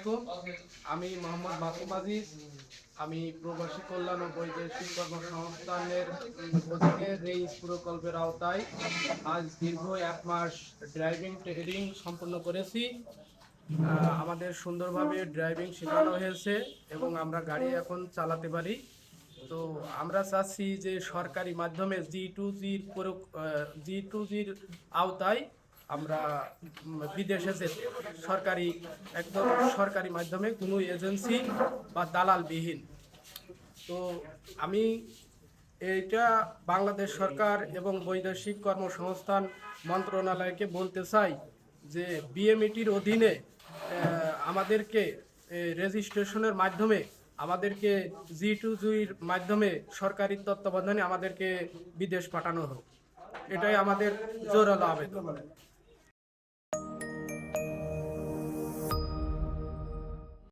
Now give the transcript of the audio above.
আলাইকুম। আমি মোহাম্মদ মাসুম আজিজ। আমি প্রবাসী কল্যাণ ও বৈদেশিক কর্মসংস্থানের অধীনে রেইস প্রকল্পের আওতায় আজ দীর্ঘ এক মাস ড্রাইভিং ট্রেনিং সম্পন্ন করেছি। আমাদের সুন্দরভাবে ড্রাইভিং শেখানো হয়েছে এবং আমরা গাড়ি এখন চালাতে পারি। তো আমরা চাচ্ছি যে সরকারি মাধ্যমে জি টু জির জি টু জির আওতায় আমরা বিদেশে যেতে সরকারি, একদম সরকারি মাধ্যমে কোনো এজেন্সি বা দালালবিহীন। তো আমি এইটা বাংলাদেশ সরকার এবং বৈদেশিক কর্মসংস্থান মন্ত্রণালয়কে বলতে চাই যে বিএমইটির অধীনে আমাদেরকে রেজিস্ট্রেশনের মাধ্যমে, আমাদেরকে জি টু জির মাধ্যমে সরকারি তত্ত্বাবধানে আমাদেরকে বিদেশ পাঠানো হোক। এটাই আমাদের জোরালো আবেদন।